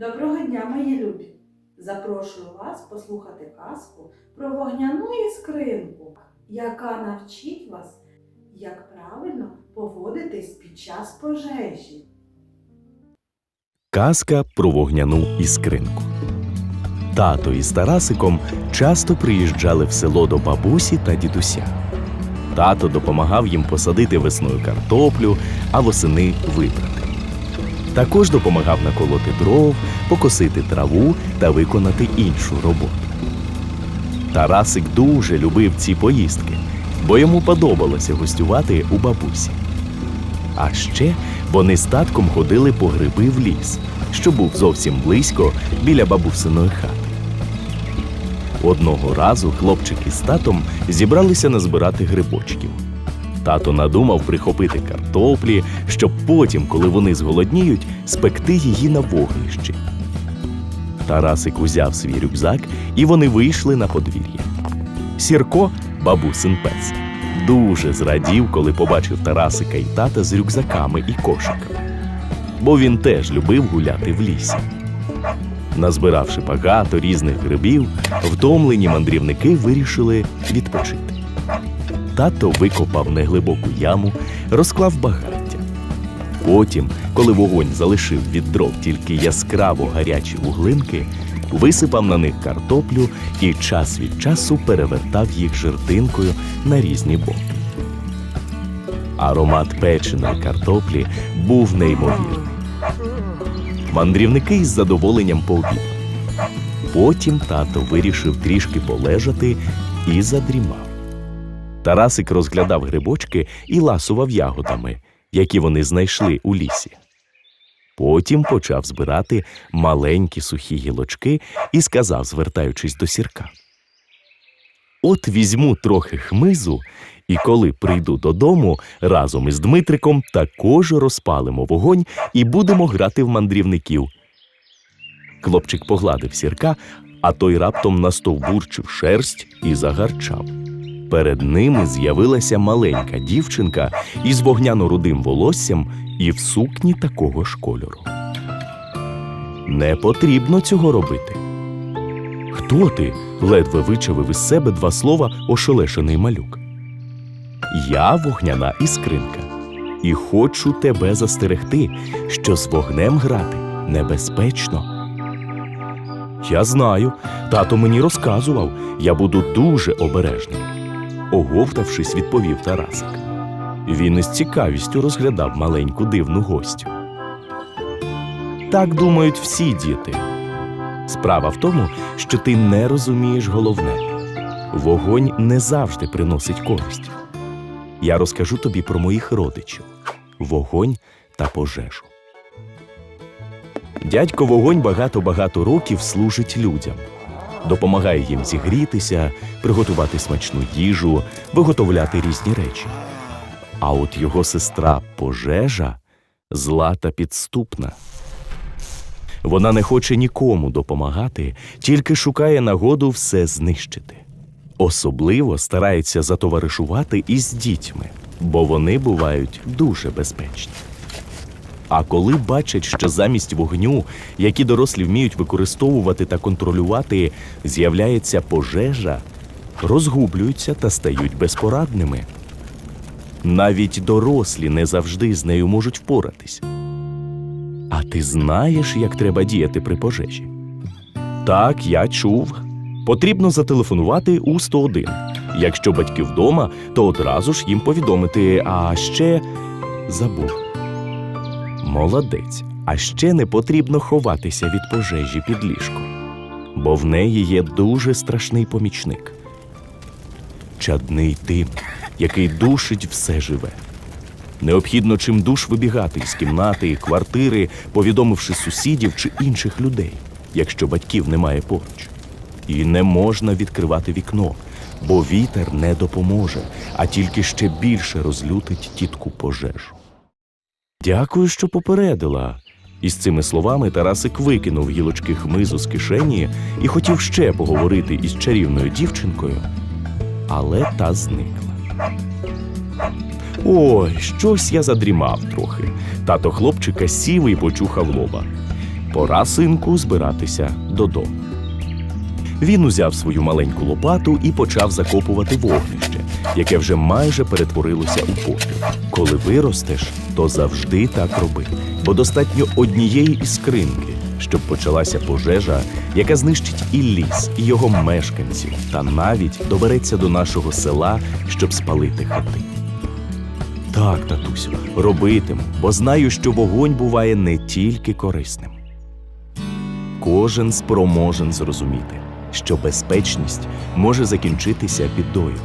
Доброго дня, мої любі! Запрошую вас послухати казку про вогняну іскринку, яка навчить вас, як правильно поводитись під час пожежі. Казка про вогняну іскринку. Тато із Тарасиком часто приїжджали в село до бабусі та дідуся. Тато допомагав їм посадити весною картоплю, а восени вибрати. Також допомагав наколоти дров, покосити траву та виконати іншу роботу. Тарасик дуже любив ці поїздки, бо йому подобалося гостювати у бабусі. А ще вони з татком ходили по гриби в ліс, що був зовсім близько біля бабусиної хати. Одного разу хлопчик із татом зібралися назбирати грибочків. Тато надумав прихопити картоплі, щоб потім, коли вони зголодніють, спекти її на вогнищі. Тарасик узяв свій рюкзак, і вони вийшли на подвір'я. Сірко, бабусин пес, дуже зрадів, коли побачив Тарасика і тата з рюкзаками і кошиками. Бо він теж любив гуляти в лісі. Назбиравши багато різних грибів, втомлені мандрівники вирішили відпочити. Тато викопав неглибоку яму, розклав багаття. Потім, коли вогонь залишив від дров тільки яскраво гарячі вуглинки, висипав на них картоплю і час від часу перевертав їх жертинкою на різні боки. Аромат печеної картоплі був неймовірний. Мандрівники із задоволенням пообідали. Потім тато вирішив трішки полежати і задрімав. Тарасик розглядав грибочки і ласував ягодами, які вони знайшли у лісі. Потім почав збирати маленькі сухі гілочки і сказав, звертаючись до сірка. От візьму трохи хмизу, і коли прийду додому, разом із Дмитриком також розпалимо вогонь і будемо грати в мандрівників. Хлопчик погладив сірка, а той раптом настовбурчив шерсть і загарчав. Перед ними з'явилася маленька дівчинка із вогняно-рудим волоссям і в сукні такого ж кольору. Не потрібно цього робити. Хто ти? ледве вичавив із себе два слова ошелешений малюк. Я вогняна іскринка, і хочу тебе застерегти, що з вогнем грати небезпечно. Я знаю, тато мені розказував, я буду дуже обережний. Оговтавшись, відповів Тарасик. Він із цікавістю розглядав маленьку дивну гостю. Так думають всі діти. Справа в тому, що ти не розумієш головне вогонь не завжди приносить користь. Я розкажу тобі про моїх родичів вогонь та пожежу. Дядько вогонь багато-багато років служить людям, допомагає їм зігрітися, приготувати смачну їжу, виготовляти різні речі. А от його сестра пожежа зла та підступна. Вона не хоче нікому допомагати, тільки шукає нагоду все знищити. Особливо старається затоваришувати із дітьми, бо вони бувають дуже безпечні. А коли бачать, що замість вогню, які дорослі вміють використовувати та контролювати, з'являється пожежа, розгублюються та стають безпорадними. Навіть дорослі не завжди з нею можуть впоратись. А ти знаєш, як треба діяти при пожежі? Так, я чув. Потрібно зателефонувати у 101. Якщо батьки вдома, то одразу ж їм повідомити, а ще забув. Молодець. А ще не потрібно ховатися від пожежі під ліжком, бо в неї є дуже страшний помічник. Чадний дим, який душить все живе. Необхідно чимдуж вибігати з кімнати, квартири, повідомивши сусідів чи інших людей, якщо батьків немає поруч. І не можна відкривати вікно, бо вітер не допоможе, а тільки ще більше розлютить тітку пожежу. Дякую, що попередила. Із цими словами Тарасик викинув гілочки хмизу з кишені і хотів ще поговорити із чарівною дівчинкою, але та зникла. Ой, щось я задрімав трохи. Тато хлопчика сів і почухав лоба. Пора синку збиратися додому. Він узяв свою маленьку лопату і почав закопувати вогнище, яке вже майже перетворилося у попіл. Коли виростеш, то завжди так роби, бо достатньо однієї іскринки, щоб почалася пожежа, яка знищить і ліс, і його мешканців, та навіть добереться до нашого села, щоб спалити хати. Так, татусю, робитиму, бо знаю, що вогонь буває не тільки корисним. Кожен спроможен зрозуміти, що безпечність може закінчитися бідою.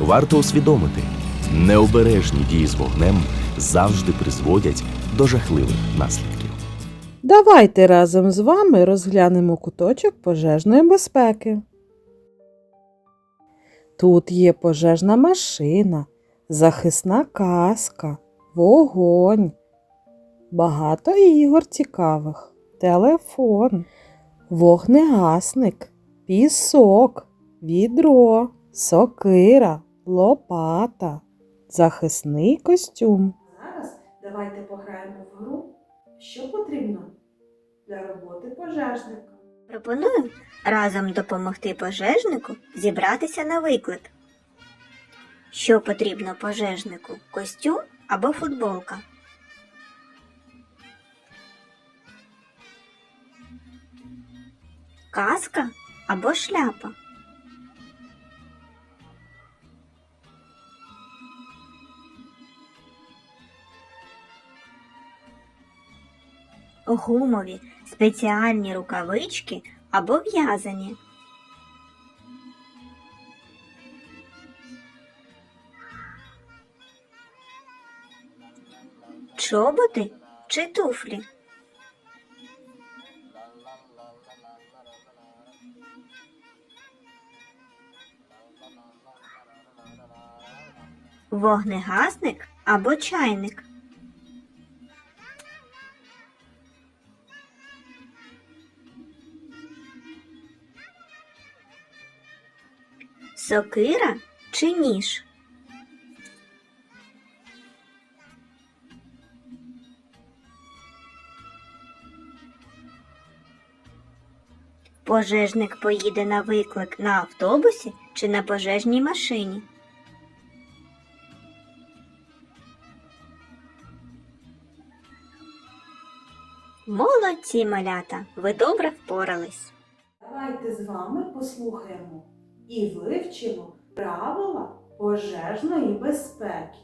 Варто усвідомити, необережні дії з вогнем завжди призводять до жахливих наслідків. Давайте разом з вами розглянемо куточок пожежної безпеки. Тут є пожежна машина, захисна каска, вогонь, багато ігор цікавих, телефон, вогнегасник, пісок, відро, сокира, лопата, захисний костюм. Зараз давайте пограємо в гру, що потрібно для роботи пожежника. Пропоную разом допомогти пожежнику зібратися на виклик. Що потрібно пожежнику? Костюм або футболка? Каска або шляпа? Гумові спеціальні рукавички або в'язані. Чоботи чи туфлі? Вогнегасник або чайник? Сокира чи ніж? Пожежник поїде на виклик на автобусі чи на пожежній машині? Молодці, малята, ви добре впорались. Давайте з вами послухаємо і вивчимо правила пожежної безпеки.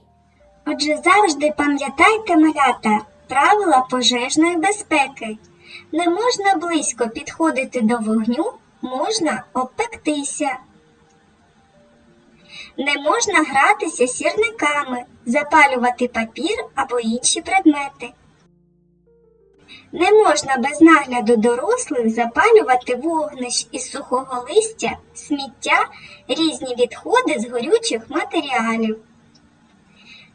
Отже, завжди пам'ятайте, малята, правила пожежної безпеки. Не можна близько підходити до вогню, можна обпектися. Не можна гратися сірниками, запалювати папір або інші предмети. Не можна без нагляду дорослих запалювати вогнищ із сухого листя, сміття, різні відходи з горючих матеріалів.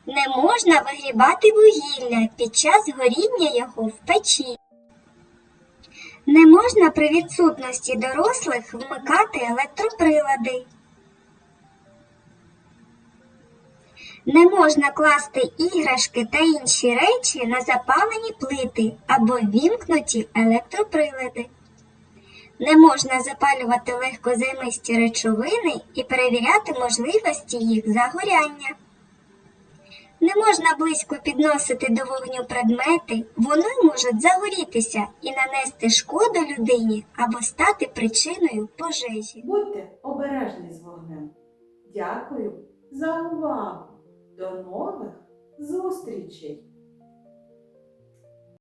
Не можна вигрібати вугілля під час горіння його в печі. Не можна при відсутності дорослих вмикати електроприлади. Не можна класти іграшки та інші речі на запалені плити або вімкнуті електроприлади. Не можна запалювати легкозаймисті речовини і перевіряти можливості їх загоряння. Не можна близько підносити до вогню предмети, вони можуть загорітися і нанести шкоду людині або стати причиною пожежі. Будьте обережні з вогнем. Дякую за увагу. До нових зустрічей!